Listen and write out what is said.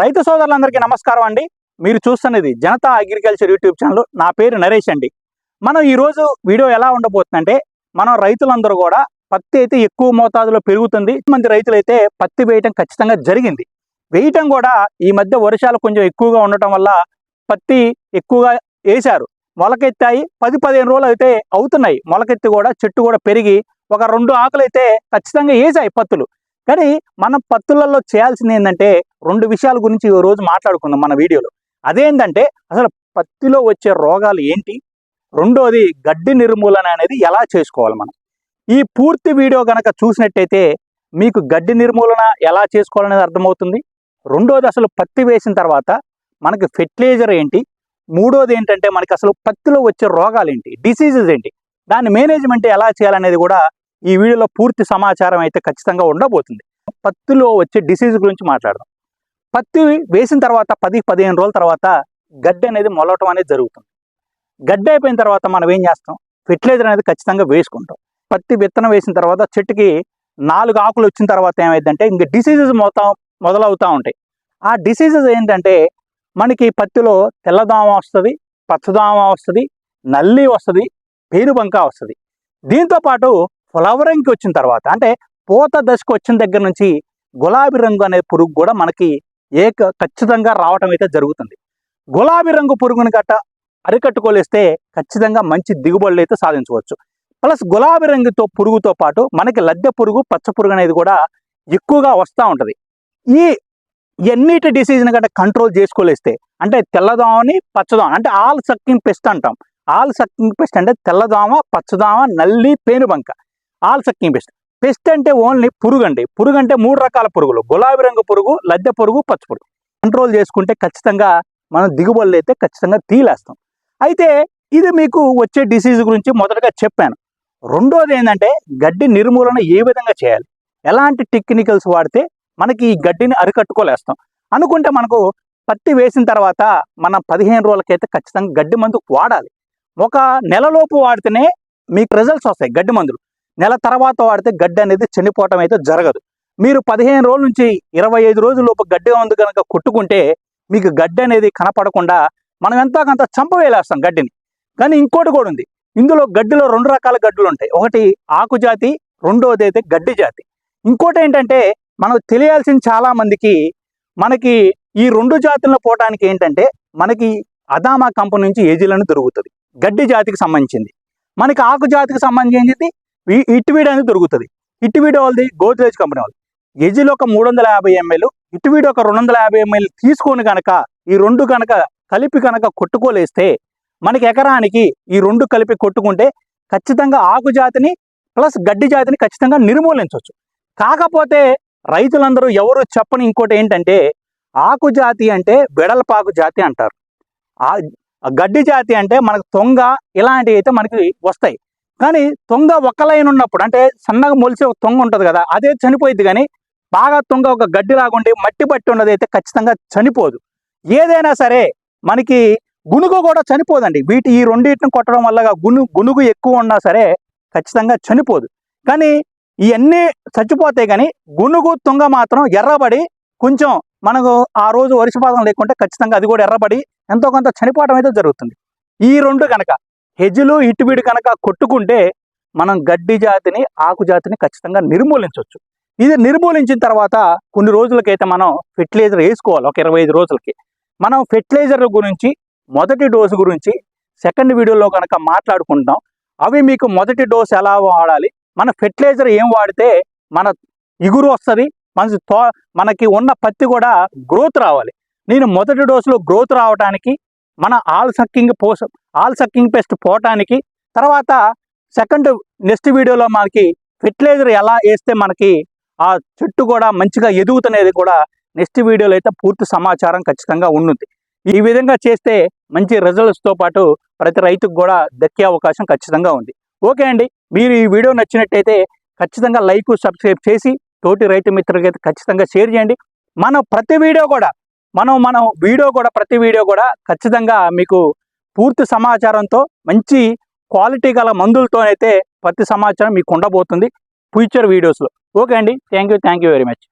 రైతు సోదరులందరికీ నమస్కారం అండి. మీరు చూస్తున్నది జనతా అగ్రికల్చర్ యూట్యూబ్ ఛానల్. నా పేరు నరేష్ అండి. మనం ఈరోజు వీడియో ఎలా ఉండబోతుందంటే మనం రైతులందరూ కూడా పత్తి అయితే ఎక్కువ మోతాదులో పెరుగుతుంది. మంది రైతులైతే పత్తి వేయటం ఖచ్చితంగా జరిగింది. వేయటం కూడా ఈ మధ్య వర్షాలు కొంచెం ఎక్కువగా ఉండటం వల్ల పత్తి ఎక్కువగా వేశారు. మొలకెత్తాయి. పది పదిహేను రోజులు అయితే అవుతున్నాయి. మొలకెత్తి కూడా చెట్టు కూడా పెరిగి ఒక రెండు ఆకులు అయితే ఖచ్చితంగా వేసాయి పత్తులు. కానీ మనం పత్తులలో చేయాల్సింది ఏంటంటే రెండు విషయాల గురించి ఈ రోజు మాట్లాడుకుందాం మన వీడియోలో. అదేంటంటే అసలు పత్తిలో వచ్చే రోగాలు ఏంటి? రెండోది గడ్డి నిర్మూలన అనేది ఎలా చేసుకోవాలి మనం? ఈ పూర్తి వీడియో కనుక చూసినట్టయితే మీకు గడ్డి నిర్మూలన ఎలా చేసుకోవాలనేది అర్థమవుతుంది. రెండోది అసలు పత్తి వేసిన తర్వాత మనకి ఫెర్టిలైజర్ ఏంటి? మూడోది ఏంటంటే మనకి అసలు పత్తిలో వచ్చే రోగాలు ఏంటి? డిసీజెస్ ఏంటి? దాని మేనేజ్మెంట్ ఎలా చేయాలనేది కూడా ఈ వీడియోలో పూర్తి సమాచారం అయితే ఖచ్చితంగా ఉండబోతుంది. పత్తిలో వచ్చే డిసీజ్ గురించి మాట్లాడదాం. పత్తి వేసిన తర్వాత పది పదిహేను రోజుల తర్వాత గడ్డి అనేది మొలవటం అనేది జరుగుతుంది. గడ్డి అయిపోయిన తర్వాత మనం ఏం చేస్తాం? ఫెర్టిలైజర్ అనేది ఖచ్చితంగా వేసుకుంటాం. పత్తి విత్తనం వేసిన తర్వాత చెట్టుకి నాలుగు ఆకులు వచ్చిన తర్వాత ఏమైందంటే ఇంక డిసీజెస్ మొత్తం మొదలవుతూ ఉంటాయి. ఆ డిసీజెస్ ఏంటంటే మనకి పత్తిలో తెల్లదోమ వస్తుంది పచ్చదోమ వస్తుంది నల్లి వస్తుంది పేనుబంక వస్తుంది. దీంతో పాటు ఫ్లవరింగ్కి వచ్చిన తర్వాత అంటే పూత దశకు వచ్చిన దగ్గర నుంచి గులాబీ రంగు అనే పురుగు కూడా మనకి ఏక ఖచ్చితంగా రావటం అయితే జరుగుతుంది. గులాబీ రంగు పురుగుని గట్ట అరికట్టుకోలేస్తే ఖచ్చితంగా మంచి దిగుబడులు అయితే సాధించవచ్చు. ప్లస్ గులాబీ రంగుతో పురుగుతో పాటు మనకి లద్దె పురుగు పచ్చ పురుగు అనేది కూడా ఎక్కువగా వస్తూ ఉంటుంది. ఈ ఎన్నిటి డిసీజ్ని గట్ట కంట్రోల్ చేసుకోలేస్తే అంటే తెల్లదోమని పచ్చదోమ అంటే ఆల్ సక్కింగ్ పెస్ట్ అంటాం. ఆల్ సక్కింగ్ పెస్ట్ అంటే తెల్లదోమ పచ్చదోమ నల్లి పేనుబంక. ఆల్ సక్కింగ్ పెస్ట్ పెస్ట్ అంటే ఓన్లీ పురుగు అండి. పురుగు అంటే మూడు రకాల పురుగులు. గులాబీ రంగు పురుగు లద్దె పురుగు పచ్చ పురుగు. కంట్రోల్ చేసుకుంటే ఖచ్చితంగా మనం దిగుబడులు అయితే ఖచ్చితంగా తీలేస్తాం. అయితే ఇది మీకు వచ్చే డిసీజ్ గురించి మొదటగా చెప్పాను. రెండోది ఏంటంటే గడ్డి నిర్మూలన ఏ విధంగా చేయాలి? ఎలాంటి టెక్నికల్స్ వాడితే మనకి ఈ గడ్డిని అరికట్టుకోలేస్తాం. అనుకుంటే మనకు పత్తి వేసిన తర్వాత మనం పదిహేను రోజులకైతే ఖచ్చితంగా గడ్డి మందు వాడాలి. ఒక నెలలోపు వాడితేనే మీకు రిజల్ట్స్ వస్తాయి గడ్డి మందులు. నెల తర్వాత వాడితే గడ్డి అనేది చనిపోవటం అయితే జరగదు. మీరు పదిహేను రోజుల నుంచి ఇరవై ఐదు రోజుల లోపు గడ్డి ఉంది కనుక కొట్టుకుంటే మీకు గడ్డి అనేది కనపడకుండా మనం ఎంతో కొంత చంపవేలేస్తాం గడ్డిని. కానీ ఇంకోటి కూడా ఉంది. ఇందులో గడ్డిలో రెండు రకాల గడ్డులు ఉంటాయి. ఒకటి ఆకు జాతి రెండోది అయితే గడ్డి జాతి. ఇంకోటి ఏంటంటే మనకు తెలియాల్సిన చాలా మందికి మనకి ఈ రెండు జాతులను పోవటానికి ఏంటంటే మనకి అదామా కంపెనీ నుంచి ఏజీలను దొరుకుతుంది. గడ్డి జాతికి సంబంధించింది. మనకి ఆకు జాతికి సంబంధించింది ఇటువీడ్ అనేది దొరుకుతుంది. ఇటువీడ్ వాళ్ళది గోద్రేజ్ కంపెనీ వాళ్ళు ఎజిల్ ఒక మూడు వందల యాభై ఎంఎల్ ఇటువీడ్ ఒక రెండు వందల యాభై ఎంఎల్ తీసుకొని కనుక ఈ రెండు కనుక కలిపి కనుక కొట్టుకోలేస్తే మనకి ఎకరానికి ఈ రెండు కలిపి కొట్టుకుంటే ఖచ్చితంగా ఆకు జాతిని ప్లస్ గడ్డి జాతిని ఖచ్చితంగా నిర్మూలించవచ్చు. కాకపోతే రైతులందరూ ఎవరు చెప్పని ఇంకోటి ఏంటంటే ఆకు జాతి అంటే వెడల్పాకు జాతి అంటారు. ఆ గడ్డి జాతి అంటే మనకు తొంగ ఇలాంటివి అయితే మనకి వస్తాయి. కానీ తొంగ ఒక లైన్ ఉన్నప్పుడు అంటే సన్నగా మొలిసే ఒక తొంగ ఉంటుంది కదా అదే చనిపోయింది కానీ బాగా తొంగ ఒక గడ్డి లాగుండి మట్టి పట్టి ఉన్నది అయితే ఖచ్చితంగా చనిపోదు. ఏదైనా సరే మనకి గునుగు కూడా చనిపోదండి. వీటి ఈ రెండింటిని కొట్టడం వల్ల గును గునుగు ఎక్కువ ఉన్నా సరే ఖచ్చితంగా చనిపోదు. కానీ ఇవన్నీ చచ్చిపోతాయి కానీ గునుగు తుంగ మాత్రం ఎర్రబడి కొంచెం మనకు ఆ రోజు వర్షపాతం లేకుంటే ఖచ్చితంగా అది కూడా ఎర్రబడి ఎంతో కొంత చనిపోవడం అయితే జరుగుతుంది. ఈ రెండు కనుక హెజ్లు ఇటుబిడి కనుక కొట్టుకుంటే మనం గడ్డి జాతిని ఆకు జాతిని ఖచ్చితంగా నిర్మూలించవచ్చు. ఇది నిర్మూలించిన తర్వాత కొన్ని రోజులకైతే మనం ఫెర్టిలైజర్ వేసుకోవాలి ఒక ఇరవై ఐదు రోజులకి. మనం ఫెర్టిలైజర్ గురించి మొదటి డోసు గురించి సెకండ్ వీడియోలో కనుక మాట్లాడుకుంటాం అవి మీకు మొదటి డోసు ఎలా వాడాలి మన ఫెర్టిలైజర్ ఏం వాడితే మన ఇగురు వస్తుంది మన తో మనకి ఉన్న పత్తి కూడా గ్రోత్ రావాలి. నేను మొదటి డోసులో గ్రోత్ రావడానికి మన all sucking pests all sucking pest పోవటానికి తర్వాత సెకండ్ నెక్స్ట్ వీడియోలో మనకి ఫెర్టిలైజర్ ఎలా వేస్తే మనకి ఆ చెట్టు కూడా మంచిగా ఎదుగుతున్నది కూడా నెక్స్ట్ వీడియోలో అయితే పూర్తి సమాచారం ఖచ్చితంగా ఉంటుంది. ఈ విధంగా చేస్తే మంచి రిజల్ట్స్తో పాటు ప్రతి రైతుకు కూడా దక్కే అవకాశం ఖచ్చితంగా ఉంది. ఓకే అండి మీరు ఈ వీడియో నచ్చినట్టయితే ఖచ్చితంగా లైక్ సబ్స్క్రైబ్ చేసి తోటి రైతు మిత్రులకైతే ఖచ్చితంగా షేర్ చేయండి. మనం ప్రతి వీడియో కూడా మనం మనం వీడియో కూడా ప్రతి వీడియో కూడా ఖచ్చితంగా మీకు పూర్తి సమాచారంతో మంచి క్వాలిటీ గల మందులతోనైతే ప్రతి సమాచారం మీకు ఉండబోతుంది ఫ్యూచర్ వీడియోస్లో. ఓకే అండి. Thank you thank you very much.